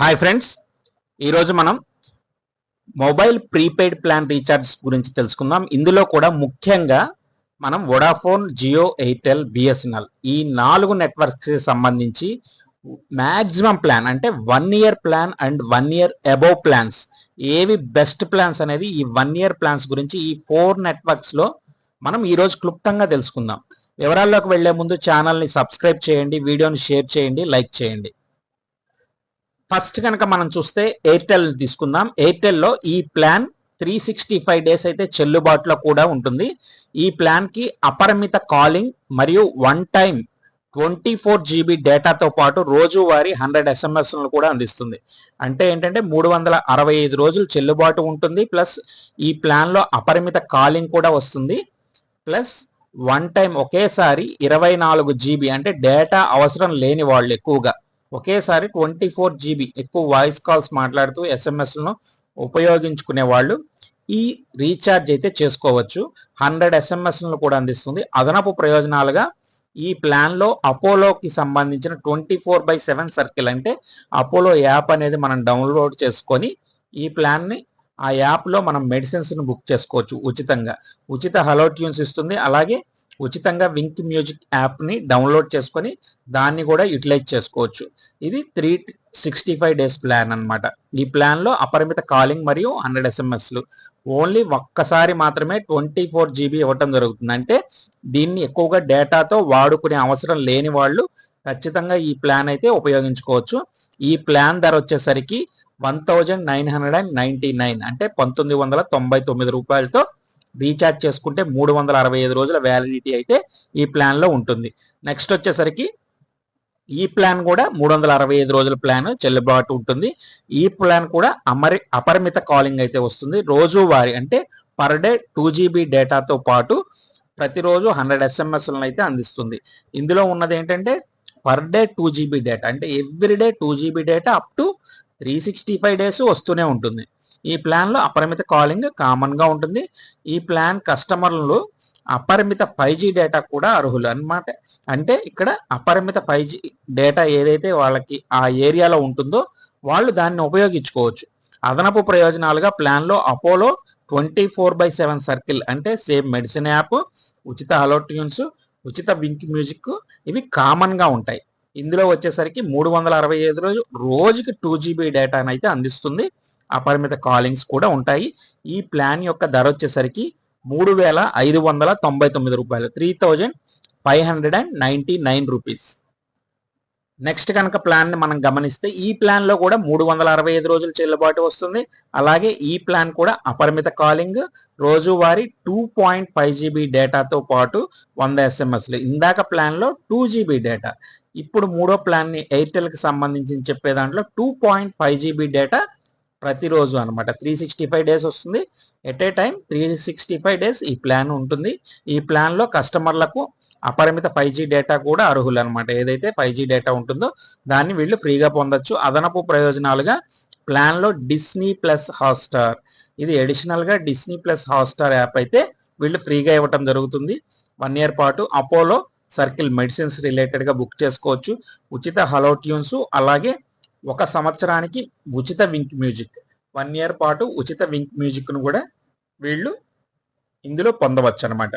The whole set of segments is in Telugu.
హాయ్ ఫ్రెండ్స్ ఈరోజు మనం మొబైల్ ప్రీపెయిడ్ ప్లాన్ రీఛార్జ్ గురించి తెలుసుకుందాం. ఇందులో కూడా ముఖ్యంగా మనం వొడాఫోన్ జియో ఎయిర్టెల్ బిఎస్ఎన్ఎల్ ఈ నాలుగు నెట్వర్క్స్కి సంబంధించి మ్యాక్సిమం ప్లాన్ అంటే one year plan and one year above plans ఏవి బెస్ట్ ప్లాన్స్ అనేది ఈ వన్ ఇయర్ ప్లాన్స్ గురించి ఈ ఫోర్ నెట్వర్క్స్లో మనం ఈరోజు క్లుప్తంగా తెలుసుకుందాం. వివరాల్లోకి వెళ్ళే ముందు ఛానల్ని సబ్స్క్రైబ్ చేయండి వీడియోని షేర్ చేయండి లైక్ చేయండి. ఫస్ట్ కనుక మనం చూస్తే ఎయిర్టెల్ తీసుకుందాం. ఎయిర్టెల్లో ఈ plan three sixty five days అయితే చెల్లుబాటులో కూడా ఉంటుంది. ఈ ప్లాన్కి అపరిమిత కాలింగ్ మరియు one time twenty four GB డేటాతో పాటు రోజువారీ హండ్రెడ్ ఎస్ఎంఎస్లను కూడా అందిస్తుంది. అంటే ఏంటంటే మూడు వందల అరవై ఐదు రోజులు చెల్లుబాటు ఉంటుంది. ప్లస్ ఈ ప్లాన్లో అపరిమిత కాలింగ్ కూడా వస్తుంది. ప్లస్ వన్ టైం ఒకేసారి ఇరవై నాలుగు జీబీ అంటే డేటా అవసరం లేని వాళ్ళు ఎక్కువగా. ఒకేసారి ట్వంటీ ఫోర్ జీబీ ఎక్కువ వాయిస్ కాల్స్ మాట్లాడుతూ ఎస్ఎంఎస్లను ఉపయోగించుకునే వాళ్ళు ఈ రీఛార్జ్ అయితే చేసుకోవచ్చు. హండ్రెడ్ ఎస్ఎంఎస్లను కూడా అందిస్తుంది. అదనపు ప్రయోజనాలుగా ఈ ప్లాన్లో అపోలోకి సంబంధించిన twenty four by seven circle అంటే అపోలో యాప్ అనేది మనం డౌన్లోడ్ చేసుకొని ఈ ప్లాన్ని ఆ యాప్లో మనం మెడిసిన్స్ను బుక్ చేసుకోవచ్చు ఉచితంగా. ఉచిత హలో ట్యూన్స్ ఇస్తుంది. అలాగే ఉచితంగా వింక్ మ్యూజిక్ యాప్ని డౌన్లోడ్ చేసుకొని దాన్ని కూడా యూటిలైజ్ చేసుకోవచ్చు. ఇది three sixty five days plan అనమాట ఈ ప్లాన్లో అపరిమిత కాలింగ్ మరియు హండ్రెడ్ ఎస్ఎంఎస్లు ఓన్లీ ఒక్కసారి మాత్రమే ట్వంటీ ఫోర్ జీబీ ఇవ్వటం జరుగుతుంది. అంటే దీన్ని ఎక్కువగా డేటాతో వాడుకునే అవసరం లేని వాళ్ళు ఖచ్చితంగా ఈ ప్లాన్ అయితే ఉపయోగించుకోవచ్చు. ఈ ప్లాన్ ధర వచ్చేసరికి one thousand nine hundred and ninety nine అంటే పంతొమ్మిది వందల తొంభై తొమ్మిది రూపాయలతో రీఛార్జ్ చేసుకుంటే మూడు వందల అరవై ఐదు రోజుల వ్యాలిడిటీ అయితే ఈ ప్లాన్లో ఉంటుంది. నెక్స్ట్ వచ్చేసరికి ఈ ప్లాన్ కూడా మూడు వందల అరవై ఐదు రోజుల ప్లాన్ చెల్లుబాటు ఉంటుంది. ఈ ప్లాన్ కూడా అమరి అపరిమిత కాలింగ్ అయితే వస్తుంది. రోజువారీ అంటే పర్ డే టూ జీబీ డేటాతో పాటు ప్రతిరోజు హండ్రెడ్ ఎస్ఎంఎస్లను అయితే అందిస్తుంది. ఇందులో ఉన్నది ఏంటంటే per day two GB data అంటే every day two GB data up to three sixty five days వస్తూనే ఉంటుంది. ఈ ప్లాన్లో అపరిమిత కాలింగ్ కామన్గా ఉంటుంది. ఈ ప్లాన్ కస్టమర్లు అపరిమిత ఫైవ్ జీ డేటా కూడా అర్హులు అన్నమాట. అంటే ఇక్కడ అపరిమిత ఫైవ్ జీ డేటా ఏదైతే వాళ్ళకి ఆ ఏరియాలో ఉంటుందో వాళ్ళు దాన్ని ఉపయోగించుకోవచ్చు. అదనపు ప్రయోజనాలుగా ప్లాన్లో Apollo twenty four by seven circle అంటే సేమ్ మెడిసిన్ యాప్ ఉచిత హలో ట్యూన్స్ ఉచిత వింక్ మ్యూజిక్ ఇవి కామన్గా ఉంటాయి. ఇందులో వచ్చేసరికి మూడు వందల అరవై ఐదు రోజు రోజుకి టూ జీబీ డేటాను అయితే అందిస్తుంది. అపరిమిత కాలింగ్స్ కూడా ఉంటాయి. ఈ ప్లాన్ యొక్క ధర వచ్చేసరికి మూడు వేల ఐదు వందల తొంభై తొమ్మిది రూపాయలు. Three thousand five hundred and ninety nine rupees next కనుక ప్లాన్ని మనం గమనిస్తే ఈ ప్లాన్లో కూడా మూడు వందల అరవై ఐదు రోజులు చెల్లుబాటు వస్తుంది. అలాగే ఈ ప్లాన్ కూడా అపరిమిత కాలింగ్ రోజువారీ టూ పాయింట్ ఫైవ్ జీబీ డేటాతో పాటు వంద ఎస్ఎంఎస్లు ఇందాక ప్లాన్లో టూ జీబీ డేటా ఇప్పుడు మూడో ప్లాన్ని ఎయిర్టెల్కి సంబంధించి చెప్పే దాంట్లో two point five GB data ప్రతిరోజు అనమాట త్రీ సిక్స్టీ ఫైవ్ డేస్ వస్తుంది. At a time three sixty five days ఈ ప్లాన్ ఉంటుంది. ఈ ప్లాన్లో కస్టమర్లకు అపరిమిత ఫైవ్ జీ డేటా కూడా అర్హులు అనమాట ఏదైతే ఫైవ్ జీ డేటా ఉంటుందో దాన్ని వీళ్ళు ఫ్రీగా పొందొచ్చు. అదనపు ప్రయోజనాలుగా ప్లాన్లో డిస్నీ ప్లస్ హాట్స్టార్ ఇది ఎడిషనల్గా డిస్నీ ప్లస్ హాట్స్టార్ యాప్ అయితే వీళ్ళు ఫ్రీగా ఇవ్వటం జరుగుతుంది. వన్ ఇయర్ పాటు అపోలో సర్కిల్ మెడిసిన్స్ రిలేటెడ్గా బుక్ చేసుకోవచ్చు. ఉచిత హలో ట్యూన్స్ అలాగే ఒక సంవత్సరానికి ఉచిత వింక్ మ్యూజిక్. వన్ ఇయర్ పాటు ఉచిత వింక్ మ్యూజిక్ను కూడా వీళ్ళు ఇందులో పొందవచ్చు అనమాట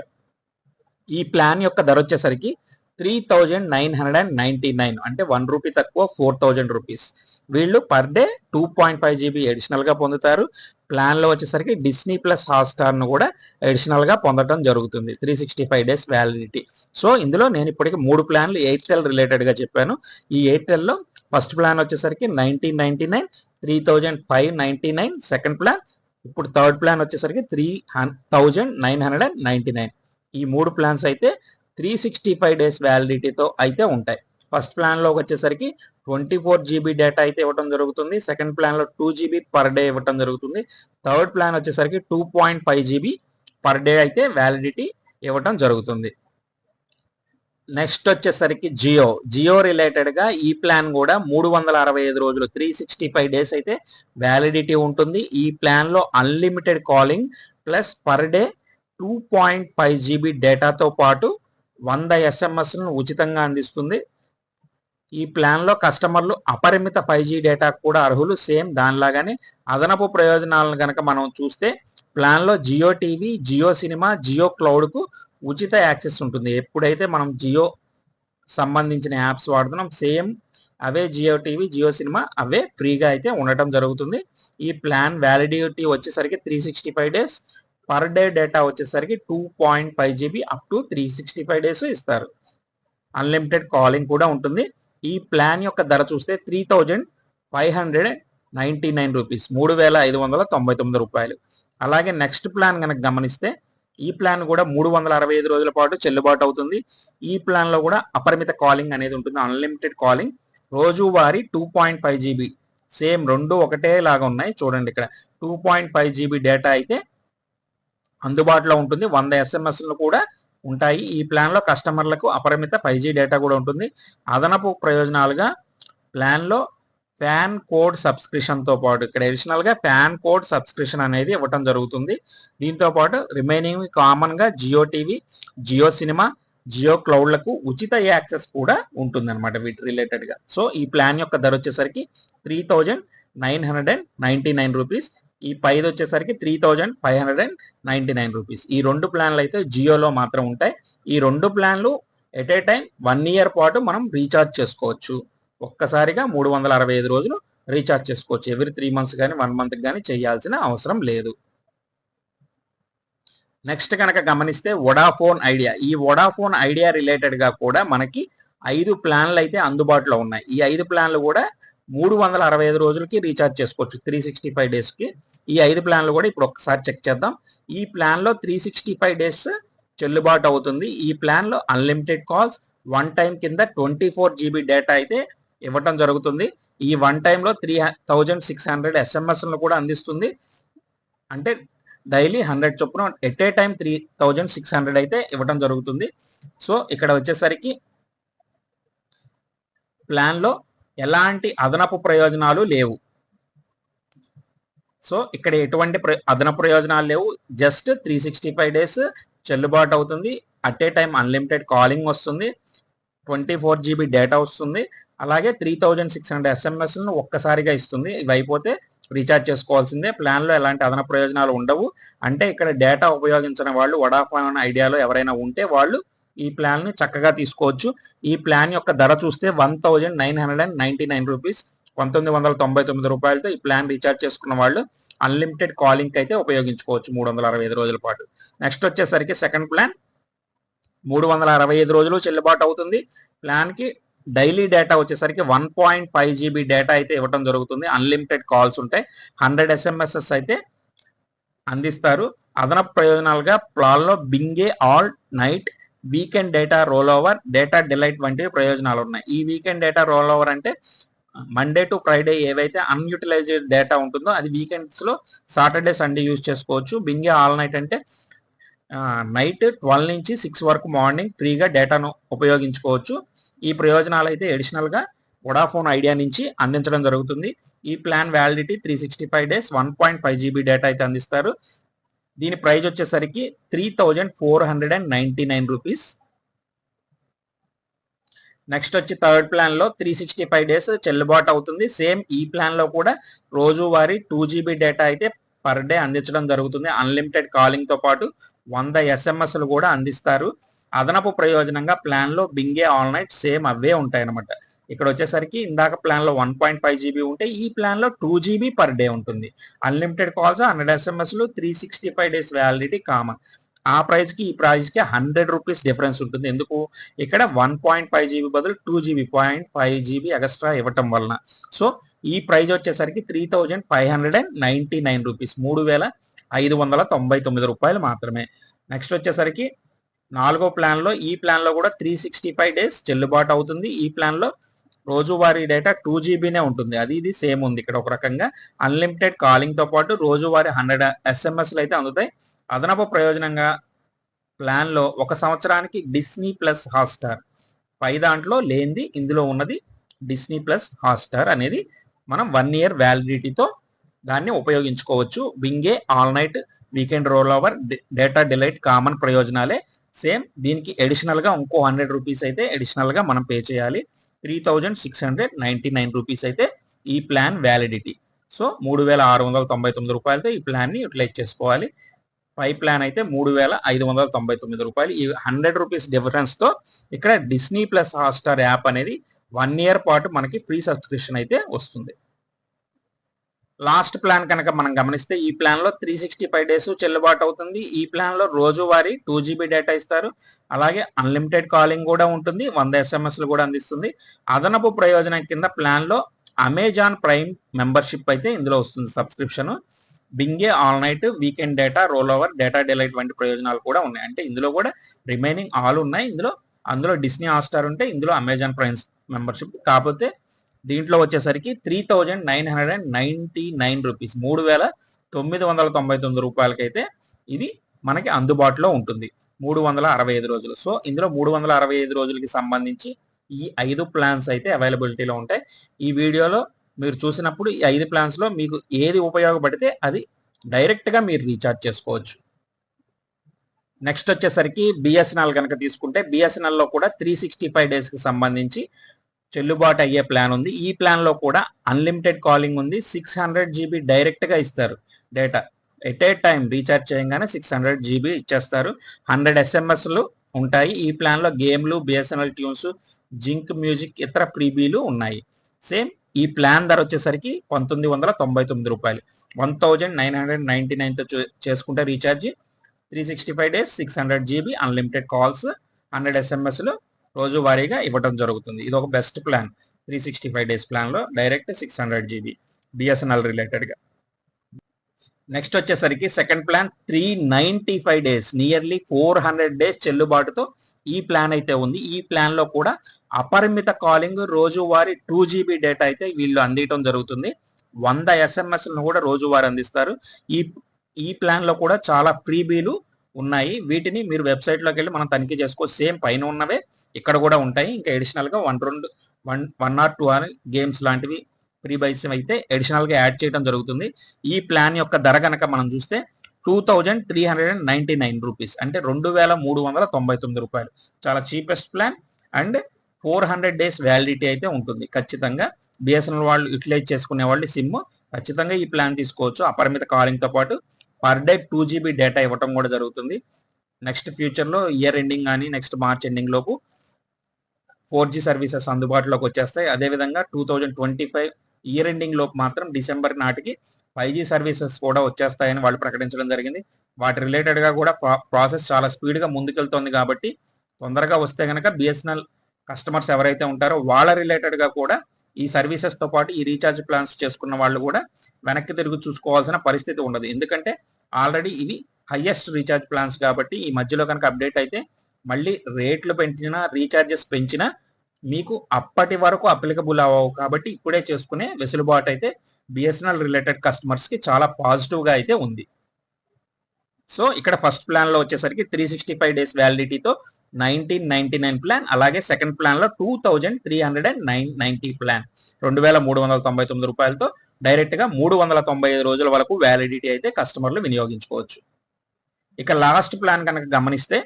ఈ ప్లాన్ యొక్క ధర వచ్చేసరికి three thousand nine hundred and ninety nine అంటే వన్ రూపీ తక్కువ ఫోర్ థౌజండ్ రూపీస్. వీళ్ళు per day two point five GB ఎడిషనల్గా పొందుతారు. ప్లాన్లో వచ్చేసరికి డిస్నీ ప్లస్ హాట్స్టార్ను కూడా ఎడిషనల్గా పొందడం జరుగుతుంది. Three sixty five days validity. So ఇందులో నేను ఇప్పటికి మూడు ప్లాన్లు ఎయిర్టెల్ రిలేటెడ్గా చెప్పాను. ఈ ఎయిర్టెల్లో ఫస్ట్ ప్లాన్ వచ్చేసరికి nineteen ninety nine three thousand five ninety nine second plan. ఇప్పుడు థర్డ్ ప్లాన్ వచ్చేసరికి three thousand nine hundred and ninety nine ఈ మూడు ప్లాన్స్ అయితే త్రీ సిక్స్టీ ఫైవ్ డేస్ వ్యాలిడిటీతో అయితే ఉంటాయి. ఫస్ట్ ప్లాన్లో వచ్చేసరికి ట్వంటీ ఫోర్ జీబీ డేటా అయితే ఇవ్వడం జరుగుతుంది. సెకండ్ ప్లాన్లో టూ జీబీ పర్ డే ఇవ్వడం జరుగుతుంది. థర్డ్ ప్లాన్ వచ్చేసరికి two point five GB per day అయితే వ్యాలిడిటీ ఇవ్వటం జరుగుతుంది. నెక్స్ట్ వచ్చేసరికి జియో. జియో రిలేటెడ్గా ఈ ప్లాన్ కూడా మూడు వందల అరవై ఐదు రోజులు త్రీ సిక్స్టీ ఫైవ్ డేస్ అయితే వ్యాలిడిటీ ఉంటుంది. ఈ ప్లాన్లో unlimited calling plus per day two point five GB డేటాతో పాటు వంద ఎస్ఎంఎస్ను ఉచితంగా అందిస్తుంది. ఈ ప్లాన్లో కస్టమర్లు అపరిమిత ఫైవ్ జీ డేటా కూడా అర్హులు. సేమ్ దానిలాగానే అదనపు ప్రయోజనాలను కనుక మనం చూస్తే ప్లాన్లో జియో టీవీ జియో సినిమా జియో క్లౌడ్కు ఉచిత యాక్సెస్ ఉంటుంది. ఎప్పుడైతే మనం జియో సంబంధించిన యాప్స్ వాడుతున్నాం సేమ్ అవే జియో టీవీ జియో సినిమా అవే ఫ్రీగా అయితే ఉండటం జరుగుతుంది. ఈ ప్లాన్ వ్యాలిడిటీ వచ్చేసరికి three sixty five days per day data వచ్చేసరికి two point five GB up to three sixty five days ఇస్తారు. అన్లిమిటెడ్ కాలింగ్ కూడా ఉంటుంది. ఈ ప్లాన్ యొక్క ధర చూస్తే three thousand five hundred ninety nine rupees మూడు వేల ఐదు వందల తొంభై తొమ్మిది రూపాయలు. అలాగే నెక్స్ట్ ప్లాన్ కనుక గమనిస్తే ఈ ప్లాన్ కూడా మూడు వందల అరవై ఐదు రోజుల పాటు చెల్లుబాటు అవుతుంది. ఈ ప్లాన్లో కూడా అపరిమిత కాలింగ్ అనేది ఉంటుంది. అన్లిమిటెడ్ కాలింగ్ రోజువారీ two point five GB same రెండు ఒకటే లాగా ఉన్నాయి. చూడండి ఇక్కడ. Two point five GB data అయితే అందుబాటులో ఉంటుంది. వంద ఎస్ఎంఎస్లు కూడా ఉంటాయి. ఈ ప్లాన్లో కస్టమర్లకు అపరిమిత ఫైవ్ జీ డేటా కూడా ఉంటుంది. అదనపు ప్రయోజనాలుగా ప్లాన్లో ఫ్యాన్ కోడ్ సబ్స్క్రిప్షన్తో పాటు ఇక్కడ అడిషనల్గా ఫ్యాన్ కోడ్ సబ్స్క్రిప్షన్ అనేది ఇవ్వటం జరుగుతుంది. దీంతో పాటు రిమైనింగ్ కామన్గా జియో టీవీ జియో సినిమా జియో క్లౌడ్లకు ఉచిత యాక్సెస్ కూడా ఉంటుంది అనమాట వీటి రిలేటెడ్గా సో ఈ ప్లాన్ యొక్క ధర వచ్చేసరికి three thousand nine hundred and ninety nine rupees ఈ పైది వచ్చేసరికి three thousand five hundred and ninety nine rupees ఈ రెండు ప్లాన్లు అయితే జియోలో మాత్రం ఉంటాయి. ఈ రెండు ప్లాన్లు at a time one year పాటు మనం రీఛార్జ్ చేసుకోవచ్చు. ఒక్కసారిగా మూడు వందల అరవై ఐదు రోజులు రీఛార్జ్ చేసుకోవచ్చు. ఎవ్రీ త్రీ మంత్స్ కానీ వన్ మంత్ కానీ చేయాల్సిన అవసరం లేదు. నెక్స్ట్ కనుక గమనిస్తే వొడాఫోన్ ఐడియా ఈ వొడాఫోన్ ఐడియా రిలేటెడ్గా కూడా మనకి ఐదు ప్లాన్లు అయితే అందుబాటులో ఉన్నాయి. ఈ ఐదు ప్లాన్లు కూడా మూడు వందల అరవై ఐదు రోజులకి రీఛార్జ్ చేసుకోవచ్చు. త్రీ సిక్స్టీ ఫైవ్ డేస్కి ఈ ఐదు ప్లాన్లు కూడా ఇప్పుడు ఒకసారి చెక్ చేద్దాం. ఈ ప్లాన్లో త్రీ సిక్స్టీ ఫైవ్ డేస్ చెల్లుబాటు అవుతుంది. ఈ ప్లాన్లో అన్లిమిటెడ్ కాల్స్ వన్ టైం కింద ట్వంటీ ఫోర్ జీబీ డేటా అయితే ఇవ్వటం జరుగుతుంది. ఈ వన్ టైంలో త్రీ థౌజండ్ సిక్స్ హండ్రెడ్ ఎస్ఎంఎస్లను కూడా అందిస్తుంది. అంటే డైలీ హండ్రెడ్ చొప్పున at a time three thousand six hundred అయితే ఇవ్వటం జరుగుతుంది. సో ఇక్కడ వచ్చేసరికి ప్లాన్లో ఎలాంటి అదనపు ప్రయోజనాలు లేవు. సో ఇక్కడ ఎటువంటి అదనపు ప్రయోజనాలు లేవు. Just three sixty five days చెల్లుబాటు అవుతుంది. At a time unlimited calling వస్తుంది. ట్వంటీ ఫోర్ జీబీ డేటా వస్తుంది. అలాగే త్రీ థౌజండ్ సిక్స్ హండ్రెడ్ ఎస్ఎంఎస్లను ఒక్కసారిగా ఇస్తుంది. ఇవి అయిపోతే రీఛార్జ్ చేసుకోవాల్సిందే. ప్లాన్లో ఎలాంటి అదన ప్రయోజనాలు ఉండవు. అంటే ఇక్కడ డేటా ఉపయోగించిన వాళ్ళు వడాఫోన్ ఐడియాలో ఎవరైనా ఉంటే వాళ్ళు ఈ ప్లాన్ని చక్కగా తీసుకోవచ్చు. ఈ ప్లాన్ యొక్క ధర చూస్తే one thousand nine hundred and ninety nine rupees పంతొమ్మిది వందల తొంభై తొమ్మిది రూపాయలతో ఈ ప్లాన్ రీఛార్జ్ చేసుకున్న వాళ్ళు అన్లిమిటెడ్ కాలింగ్ అయితే ఉపయోగించుకోవచ్చు మూడు వందల అరవై ఐదు రోజుల పాటు. నెక్స్ట్ వచ్చేసరికి సెకండ్ ప్లాన్ మూడు వందల అరవై ఐదు రోజులు చెల్లుబాటు అవుతుంది. ప్లాన్కి డైలీ డేటా వచ్చేసరికి one point five GB data అయితే ఇవ్వడం జరుగుతుంది. అన్లిమిటెడ్ కాల్స్ ఉంటాయి. హండ్రెడ్ ఎస్ఎంఎస్ఎస్ అయితే అందిస్తారు. అదనపు ప్రయోజనాలుగా ప్లాన్లో binge all night weekend data rollover data delight వంటివి ప్రయోజనాలు ఉన్నాయి. ఈ వీకెండ్ డేటా రోల్ ఓవర్ అంటే మండే టు ఫ్రైడే ఏవైతే అన్యూటిలైజ్డ్ డేటా ఉంటుందో అది వీకెండ్స్లో సాటర్డే సండే యూజ్ చేసుకోవచ్చు. బింగే ఆల్ నైట్ అంటే నైట్ ట్వెల్వ్ నుంచి సిక్స్ వరకు మార్నింగ్ ఫ్రీగా డేటాను ఉపయోగించుకోవచ్చు. ఈ ప్రయోజనాలు అయితే ఎడిషనల్గా వొడాఫోన్ ఐడియా నుంచి అందించడం జరుగుతుంది. ఈ plan validity three sixty five days one point five GB data అయితే అందిస్తారు. దీని ప్రైజ్ వచ్చేసరికి three thousand four hundred and ninety nine rupees next వచ్చి థర్డ్ ప్లాన్లో త్రీ సిక్స్టీ ఫైవ్ డేస్ చెల్లుబాటు అవుతుంది. సేమ్ ఈ ప్లాన్లో కూడా రోజువారీ టూ జీబీ డేటా అయితే పర్ డే అందించడం జరుగుతుంది. అన్లిమిటెడ్ కాలింగ్తో పాటు వంద ఎస్ఎంఎస్లు కూడా అందిస్తారు. అదనపు ప్రయోజనంగా ప్లాన్లో బింగే ఆల్ నైట్ సేమ్ అవే ఉంటాయి అనమాట ఇక్కడ వచ్చేసరికి ఇందాక ప్లాన్లో వన్ పాయింట్ ఫైవ్ జీబీ ఉంటే ఈ ప్లాన్లో టూ జీబీ పర్ డే ఉంటుంది. Unlimited calls hundred ఎస్ఎంఎస్లు three sixty five days validity common ఆ ప్రైస్కి ఈ ప్రైస్కి హండ్రెడ్ రూపీస్ డిఫరెన్స్ ఉంటుంది. ఎందుకు? ఇక్కడ వన్ పాయింట్ ఫైవ్ జీబీ బదులు two GB point five GB extra ఇవ్వటం వలన. సో ఈ ప్రైజ్ వచ్చేసరికి three thousand five hundred and ninety nine rupees మూడు వేల ఐదు వందల తొంభై తొమ్మిది రూపాయలు మాత్రమే. నెక్స్ట్ వచ్చేసరికి నాలుగో ప్లాన్లో ఈ ప్లాన్లో కూడా త్రీ సిక్స్టీ ఫైవ్ డేస్ చెల్లుబాటు అవుతుంది. ఈ ప్లాన్లో రోజువారీ డేటా టూ జీబీనే ఉంటుంది. అది ఇది సేమ్ ఉంది ఇక్కడ ఒక రకంగా. అన్లిమిటెడ్ కాలింగ్తో పాటు రోజువారీ హండ్రెడ్ ఎస్ఎంఎస్లు అయితే అందుతాయి. అదనపు ప్రయోజనంగా ప్లాన్లో ఒక సంవత్సరానికి డిస్నీ ప్లస్ హాట్స్టార్ పై దాంట్లో లేనిది ఇందులో ఉన్నది డిస్నీ ప్లస్ హాట్స్టార్ అనేది మనం వన్ ఇయర్ వ్యాలిడిటీతో దాన్ని ఉపయోగించుకోవచ్చు. వింగే all night weekend rollover data delight common ప్రయోజనాలే. Same దీనికి అడిషనల్గా ఇంకో హండ్రెడ్ రూపీస్ అయితే అడిషనల్గా మనం పే చేయాలి. Three thousand six hundred ninety nine rupees అయితే ఈ ప్లాన్ వ్యాలిడిటీ సో మూడు వేల ఆరు వందల తొంభై తొమ్మిది రూపాయలతో ఈ ప్లాన్ని యూటిలైజ్ చేసుకోవాలి. పై ప్లాన్ అయితే మూడు వేల ఐదు వందల తొంభై తొమ్మిది రూపాయలు. ఈ హండ్రెడ్ రూపీస్ డిఫరెన్స్తో ఇక్కడ డిస్నీ ప్లస్ హాట్స్టార్ యాప్ అనేది వన్ ఇయర్ పాటు మనకి ఫ్రీ సబ్స్క్రిప్షన్ అయితే వస్తుంది. లాస్ట్ ప్లాన్ కనుక మనం గమనిస్తే ఈ ప్లాన్లో త్రీ సిక్స్టీ ఫైవ్ డేస్ చెల్లుబాటు అవుతుంది. ఈ ప్లాన్లో రోజువారీ టూ జీబీ డేటా ఇస్తారు. అలాగే అన్లిమిటెడ్ కాలింగ్ కూడా ఉంటుంది. వంద ఎస్ఎంఎస్లు కూడా అందిస్తుంది. అదనపు ప్రయోజనం కింద ప్లాన్లో అమెజాన్ ప్రైమ్ మెంబర్షిప్ అయితే ఇందులో వస్తుంది subscription binge all night weekend data rollover data delight వంటి ప్రయోజనాలు కూడా ఉన్నాయి. అంటే ఇందులో కూడా రిమైనింగ్ ఆల్ ఉన్నాయి. ఇందులో అందులో డిస్నీ హాట్స్టార్ ఉంటే ఇందులో అమెజాన్ ప్రైమ్ మెంబర్షిప్ కాకపోతే దీంట్లో వచ్చేసరికి three thousand nine hundred and ninety nine rupees మూడు వేల తొమ్మిది వందల తొంభై తొమ్మిది రూపాయలకైతే ఇది మనకి అందుబాటులో ఉంటుంది. మూడు వందల అరవై ఐదు రోజులు. సో ఇందులో మూడు వందల అరవై ఐదు రోజులకి సంబంధించి ఈ ఐదు ప్లాన్స్ అయితే అవైలబిలిటీలో ఉంటాయి. ఈ వీడియోలో మీరు చూసినప్పుడు ఈ ఐదు ప్లాన్స్లో మీకు ఏది ఉపయోగపడితే అది డైరెక్ట్గా మీరు రీఛార్జ్ చేసుకోవచ్చు. నెక్స్ట్ వచ్చేసరికి బిఎస్ఎన్ఎల్ కనుక తీసుకుంటే బిఎస్ఎన్ఎల్లో కూడా త్రీ సిక్స్టీ ఫైవ్ డేస్కి సంబంధించి చెల్లుబాటు అయ్యే ప్లాన్ ఉంది. ఈ ప్లాన్లో కూడా అన్లిమిటెడ్ కాలింగ్ ఉంది. సిక్స్ హండ్రెడ్ జీబీ డైరెక్ట్గా ఇస్తారు data at a time recharge చేయగానే సిక్స్ హండ్రెడ్ జీబీ ఇచ్చేస్తారు. హండ్రెడ్ ఎస్ఎంఎస్లు ఉంటాయి. ఈ ప్లాన్లో గేమ్లు బిఎస్ఎన్ఎల్ ట్యూన్స్ జింక్ మ్యూజిక్ ఇతర ప్రీబీలు ఉన్నాయి. సేమ్ ఈ ప్లాన్ ధర వచ్చేసరికి పంతొమ్మిది వందల తొంభై తొమ్మిది రూపాయలు. One thousand nine hundred ninety నైన్తో చేసుకుంటే recharge three sixty five days six hundred GB unlimited calls hundred ఎస్ఎంఎస్లు రోజువారీగా ఇవ్వడం జరుగుతుంది. ఇది ఒక best plan three sixty five days ప్లాన్లో direct six hundred GB BSNL రిలేటెడ్గా నెక్స్ట్ వచ్చేసరికి second plan three ninety five days nearly four hundred days చెల్లుబాటుతో ఈ ప్లాన్ అయితే ఉంది. ఈ ప్లాన్లో కూడా అపరిమిత కాలింగ్ రోజువారీ టూ జీబీ డేటా అయితే వీళ్ళు అందించడం జరుగుతుంది. వంద ఎస్ఎంఎస్ కూడా రోజువారీ అందిస్తారు. ఈ ఈ ప్లాన్లో కూడా చాలా ఫ్రీబీలు ఉన్నాయి. వీటిని మీరు వెబ్సైట్లోకి వెళ్ళి మనం తనిఖీ చేసుకో సేమ్ పైన ఉన్నవే ఇక్కడ కూడా ఉంటాయి. ఇంకా ఎడిషనల్గా వన్ రెండు one one or two or games లాంటివి ఫ్రీ బైస్ అయితే ఎడిషనల్గా యాడ్ చేయడం జరుగుతుంది. ఈ ప్లాన్ యొక్క ధర కనుక మనం చూస్తే two thousand three hundred and ninety nine rupees. అంటే రెండు వేల మూడు వందల తొంభై తొమ్మిది రూపాయలు. చాలా cheapest plan and four hundred days validity అయితే ఉంటుంది. ఖచ్చితంగా బిఎస్ఎన్ఎల్ వాళ్ళు యూటిలైజ్ చేసుకునే వాళ్ళు సిమ్. ఖచ్చితంగా ఈ ప్లాన్ తీసుకోవచ్చు. అపరిమిత కాలింగ్తో పాటు per day two GB data ఇవ్వటం కూడా జరుగుతుంది. నెక్స్ట్ ఫ్యూచర్లో ఇయర్ ఎండింగ్ కానీ నెక్స్ట్ మార్చ్ ఎండింగ్ లోపు ఫోర్ జీ సర్వీసెస్ అందుబాటులోకి వచ్చేస్తాయి. అదేవిధంగా two thousand twenty five year ending లోపు మాత్రం డిసెంబర్ నాటికి ఫైవ్ జీ సర్వీసెస్ కూడా వచ్చేస్తాయని వాళ్ళు ప్రకటించడం జరిగింది. వాటి రిలేటెడ్గా కూడా ప్రాసెస్ చాలా స్పీడ్గా ముందుకెళ్తోంది కాబట్టి తొందరగా వస్తే కనుక బిఎస్ఎన్ఎల్ కస్టమర్స్ ఎవరైతే ఉంటారో వాళ్ళ రిలేటెడ్గా కూడా ఈ సర్వీసెస్తో పాటు ఈ రీఛార్జ్ ప్లాన్స్ చేసుకున్న వాళ్ళు కూడా వెనక్కి తిరిగి చూసుకోవాల్సిన పరిస్థితి ఉండదు. ఎందుకంటే ఆల్రెడీ ఇవి హయ్యెస్ట్ రీఛార్జ్ ప్లాన్స్ కాబట్టి ఈ మధ్యలో కనుక అప్డేట్ అయితే మళ్ళీ రేట్లు పెంచినా రీఛార్జెస్ పెంచినా మీకు అప్పటి వరకు అప్లికబుల్ అవ్వవు. కాబట్టి ఇప్పుడే చేసుకునే వెసులుబాటు అయితే బిఎస్ఎన్ఎల్ రిలేటెడ్ కస్టమర్స్కి చాలా పాజిటివ్గా అయితే ఉంది. సో ఇక్కడ ఫస్ట్ ప్లాన్లో వచ్చేసరికి త్రీ సిక్స్టీ ఫైవ్ డేస్ వ్యాలిడిటీతో నైన్టీన్ నైన్టీ నైన్ ప్లాన్ అలాగే సెకండ్ ప్లాన్లో two thousand three hundred and nine ninety plan. రెండు వేల మూడు వందల తొంభై తొమ్మిది రూపాయలతో డైరెక్ట్గా మూడు వందల తొంభై ఐదు రోజుల వరకు వ్యాలిడిటీ అయితే కస్టమర్లు వినియోగించుకోవచ్చు. ఇక లాస్ట్ ప్లాన్ కనుక గమనిస్తే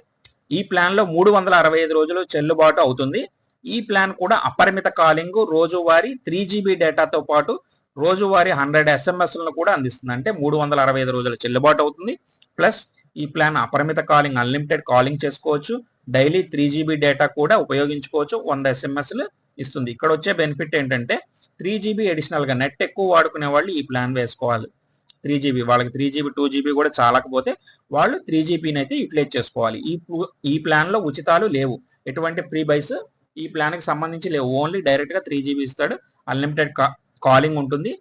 ఈ ప్లాన్లో మూడు వందల అరవై ఐదు రోజులు చెల్లుబాటు అవుతుంది. ఈ ప్లాన్ కూడా అపరిమిత కాలింగ్ రోజువారీ త్రీ జీబీ డేటాతో పాటు రోజువారీ హండ్రెడ్ ఎస్ఎంఎస్లను కూడా అందిస్తుంది. అంటే మూడు వందల అరవై ఐదు రోజులు చెల్లుబాటు అవుతుంది. ప్లస్ ఈ ప్లాన్ అపరిమిత కాలింగ్ అన్లిమిటెడ్ కాలింగ్ చేసుకోవచ్చు. డైలీ త్రీ జీబీ డేటా కూడా ఉపయోగించుకోవచ్చు వంద ఎస్ఎంఎస్లు ఇస్తుంది. ఇక్కడ వచ్చే బెనిఫిట్ ఏంటంటే త్రీ జీబీ అడిషనల్గా నెట్ ఎక్కువ వాడుకునే వాళ్ళు ఈ ప్లాన్ వేసుకోవాలి. త్రీ జీబీ వాళ్ళకి త్రీ జీబీ టూ జీబీ కూడా చాలకపోతే వాళ్ళు త్రీ జీబీని అయితే యూటిలైజ్ చేసుకోవాలి. ఈ ఈ ప్లాన్లో ఉచితాలు లేవు. ఎటువంటి ఫ్రీ బైస్ ఈ ప్లాన్కి సంబంధించి లేవు. ఓన్లీ డైరెక్ట్గా త్రీ జీబీ ఇస్తాడు. అన్లిమిటెడ్ కాలింగ్ ఉంటుంది.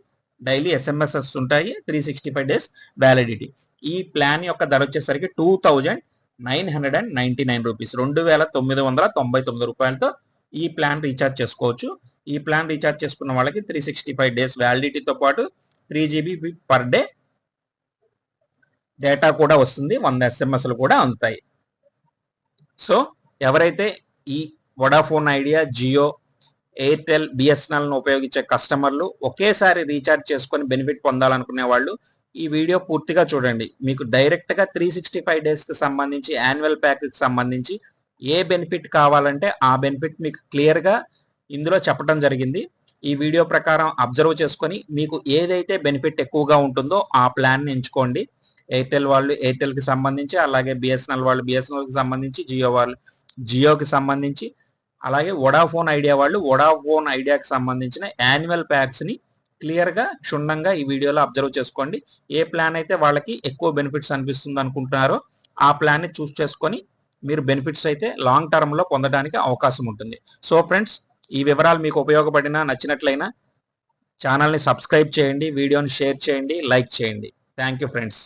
డైలీ ఎస్ఎంఎస్ఎస్ ఉంటాయి. Three sixty five days validity. ఈ ప్లాన్ యొక్క ధర వచ్చేసరికి two thousand nine hundred and ninety nine rupees. రెండు వేల తొమ్మిది వందల తొంభై తొమ్మిది రూపాయలతో ఈ ప్లాన్ రీఛార్జ్ చేసుకోవచ్చు. ఈ ప్లాన్ రీఛార్జ్ చేసుకున్న వాళ్ళకి త్రీ సిక్స్టీ ఫైవ్ డేస్ వ్యాలిడిటీతో పాటు three GB per day data కూడా వస్తుంది. వంద ఎస్ఎంఎస్లు కూడా అందుతాయి. సో ఎవరైతే ఈ వడాఫోన్ ఐడియా జియో ఎయిర్టెల్ బిఎస్ఎన్ఎల్ను ఉపయోగించే కస్టమర్లు ఒకేసారి రీఛార్జ్ చేసుకొని బెనిఫిట్ పొందాలనుకునే వాళ్ళు ఈ వీడియో పూర్తిగా చూడండి. మీకు డైరెక్ట్గా త్రీ సిక్స్టీ ఫైవ్ డేస్కి సంబంధించి యాన్యువల్ ప్యాక్కి సంబంధించి ఏ బెనిఫిట్ కావాలంటే ఆ బెనిఫిట్ మీకు క్లియర్గా ఇందులో చెప్పడం జరిగింది. ఈ వీడియో ప్రకారం అబ్జర్వ్ చేసుకొని మీకు ఏదైతే బెనిఫిట్ ఎక్కువగా ఉంటుందో ఆ ప్లాన్ ఎంచుకోండి. ఎయిర్టెల్ వాళ్ళు ఎయిర్టెల్కి సంబంధించి అలాగే బిఎస్ఎన్ఎల్ వాళ్ళు బిఎస్ఎన్ఎల్కి సంబంధించి జియో వాళ్ళు జియోకి సంబంధించి అలాగే వొడాఫోన్ ఐడియా వాళ్ళు వొడాఫోన్ ఐడియాకి సంబంధించిన యాన్యువల్ ప్యాక్స్ని క్లియర్గా క్షుణ్ణంగా ఈ వీడియోలో అబ్జర్వ్ చేసుకోండి. ఏ ప్లాన్ అయితే వాళ్ళకి ఎక్కువ బెనిఫిట్స్ అనిపిస్తుంది అనుకుంటున్నారో ఆ ప్లాన్ని చూస్ చేసుకొని మీరు బెనిఫిట్స్ అయితే లాంగ్ టర్మ్లో పొందడానికి అవకాశం ఉంటుంది. సో ఫ్రెండ్స్ ఈ వివరాలు మీకు ఉపయోగపడినా నచ్చినట్లయినా ఛానల్ని సబ్స్క్రైబ్ చేయండి వీడియోని షేర్ చేయండి లైక్ చేయండి. Thank you friends.